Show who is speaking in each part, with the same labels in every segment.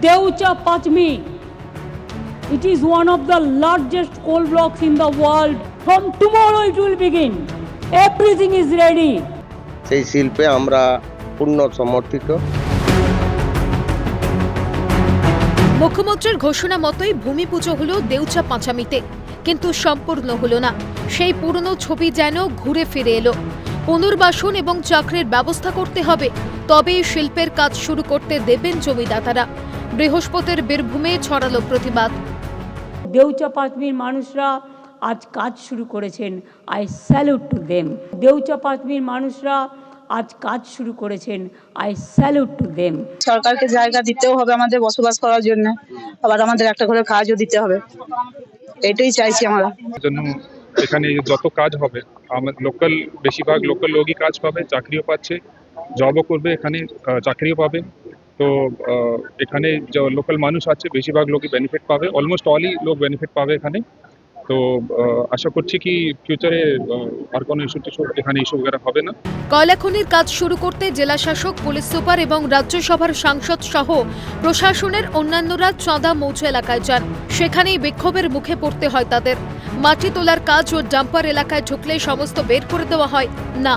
Speaker 1: Deutsche Pachmi. It is one of the largest coal blocks in the world. From tomorrow it will begin. Everything is ready.
Speaker 2: সেই শিল্পে আমরা পূর্ণ সমর্থিত
Speaker 3: মুখ্যমন্ত্রীর ঘোষণা মতোই ভূমি পুজো হলো দেউচা পাঁচামিতে কিন্তু সম্পূর্ণ হলো না সেই পুরনো ছবি যেন ঘুরে ফিরে এলো পুনর্বাসন এবং চাকরির ব্যবস্থা করতে হবে তবেই শিল্পের কাজ শুরু করতে দেবেন জমিদাতারা বৃহস্পতির বীরভূমে ছড়ালো প্রতিবাদ।
Speaker 1: দেউচা পাঁচমির মানুষরা আজ কাজ শুরু করেছেন। I salute to them Deucha পাঁচমির মানুষরা আজ কাজ শুরু করেছেন। আই স্যালুট টু দেম
Speaker 4: সরকারকে জায়গা দিতেও হবে আমাদের বসবাস করার জন্য। আবার আমাদের একটা করে কাজও দিতে হবে। এটাই চাইছি আমরা।
Speaker 5: এখানে যত কাজ হবে আমাদের লোকাল বেশিরভাগ লোকাল লোকই কাজ পাবে চাকরিও পাচ্ছে। জবও করবে এখানে চাকরিও পাবে। তো এখানে লোকাল মানুষ আছে, বেশিরভাগ লোকই বেনিফিট পাবে। অলমোস্ট অলই লোক বেনিফিট পাবে এখানে। তো আশা করছি কি ফিউচারে আর কোনো ইস্যু টিস্যু এখানে ইস্যু বগেরা হবে না।
Speaker 3: কয়লাখনির কাজ শুরু করতে জেলা শাসক পুলিশ সুপার এবং রাজ্যসভার সাংসদ সহ প্রশাসনের অন্যান্যরা চাঁদা মৌজা এলাকায় যান। সেখানেই বিক্ষোভের মুখে পড়তে হয় তাদের। মাটি তোলার কাজ ও ডাম্পার এলাকায় ঢুকলে সমস্ত বের করে দেওয়া হয়। না,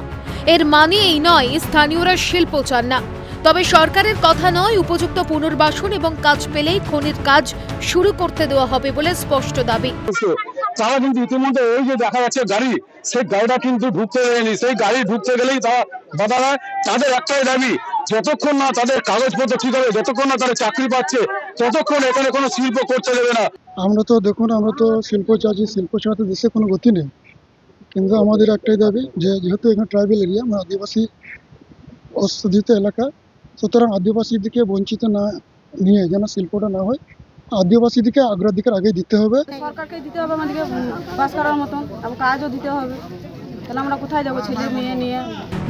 Speaker 3: এর মানে এই নয় স্থানীয়রা শিল্প চান না। তবে সরকারের কথা নয় উপযুক্ত পুনর্বাসন এবং কাজ পেলেই খনির কাজ শুরু করতে দেওয়া হবে বলে স্পষ্ট দাবি।
Speaker 6: তারা কিন্তু ইতিমধ্যে ওই যে দেখা যাচ্ছে গাড়ি সেই গাড়িটা কিন্তু ঢুকতে দেয়নি। সেই গাড়ি ঢুকতে গেলেই তারা বাধা দেয় তাদের একটাই দাবি যতক্ষণ না তাদের কাগজপত্র ঠিক হবে যতক্ষণ না তারা চাকরি পাচ্ছে ততক্ষণ এখানে কোনো শিল্প করতে দেবে না।
Speaker 7: আমরা তো দেখুন আমরা তো শিল্প চাচ্ছি শিল্প ছাড়া তো দেশে কোনো গতি নেই। কিন্তু আমাদের একটাই দাবি যে যেহেতু এখানে ট্রাইবেল এরিয়া আমরা আদিবাসী অশোধিত এলাকা সুতরাং আদিবাসীদিকে বঞ্চিত না নিয়ে যেন শিল্পটা না হয় আদিবাসীদিকে অগ্রাধিকার আগে দিতে হবে।
Speaker 8: সরকারকে দিতে হবে আমাদেরকে বাস করার মতন এবং কাজও দিতে হবে। তাহলে আমরা কোথায় যাব ছেলে মেয়ে নিয়ে?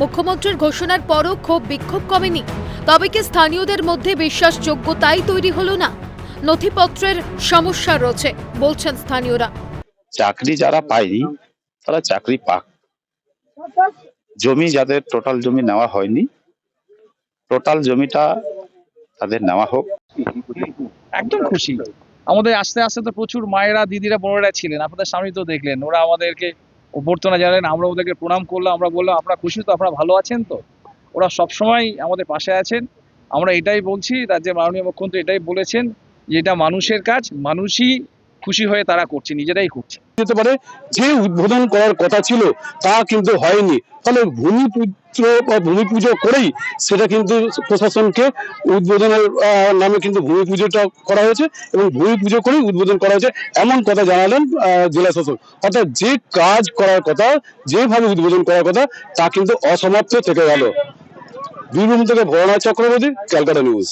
Speaker 3: মুখ্যমন্ত্রীর ঘোষণার পরও ক্ষোভ বিক্ষোভ কমেনি। তবে কি স্থানীয়দের মধ্যে বিশ্বাসযোগ্যতাই তৈরি হলো না? নথিপত্রের সমস্যা রয়েছে বলছেন স্থানীয়রা।
Speaker 9: চাকরি যারা পায়নি তারা চাকরি পাক। জমি যাদের টোটাল জমি নেওয়া হয়নি টোটাল জমিটা তাদের নেওয়া হোক।
Speaker 10: একদম খুশি। আমাদের আস্তে আস্তে তো প্রচুর মায়েরা, দিদিরা বোনেরা ছিলেন। আপনাদের সামনে তো দেখলেন, ওরা আমাদেরকে অভ্যর্থনা জানালেন, আমরা ওদেরকে প্রণাম করলাম, আমরা বললাম, আপনারা খুশি তো, আপনারা ভালো আছেন তো? ওরা সবসময় আমাদের পাশে আছেন। আমরা এটাই বলছি, রাজ্যের মাননীয় মুখ্যমন্ত্রী এটাই বলেছেন যে, এটা মানুষের কাজ, মানুষই খুশি হয়ে তারা করছে, নিজেরাই করছে।
Speaker 6: যেতে পারে, যে উদ্বোধন করার কথা ছিল তা কিন্তু হয়নি। ফলে ভূমি বা ভূমি পুজো করেই সেটা কিন্তু প্রশাসনকে উদ্বোধনের নামে কিন্তু ভূমি পুজোটা করা হয়েছে এবং ভূমি পুজো করেই উদ্বোধন করা হয়েছে এমন কথা জানালেন জেলা শাসক। অর্থাৎ যে কাজ করার কথা, যেভাবে উদ্বোধন করার কথা, তা কিন্তু অসমাপ্ত থেকে গেল। বীরভূম থেকে ভরণা চক্রবর্তী, ক্যালকাটা নিউজ।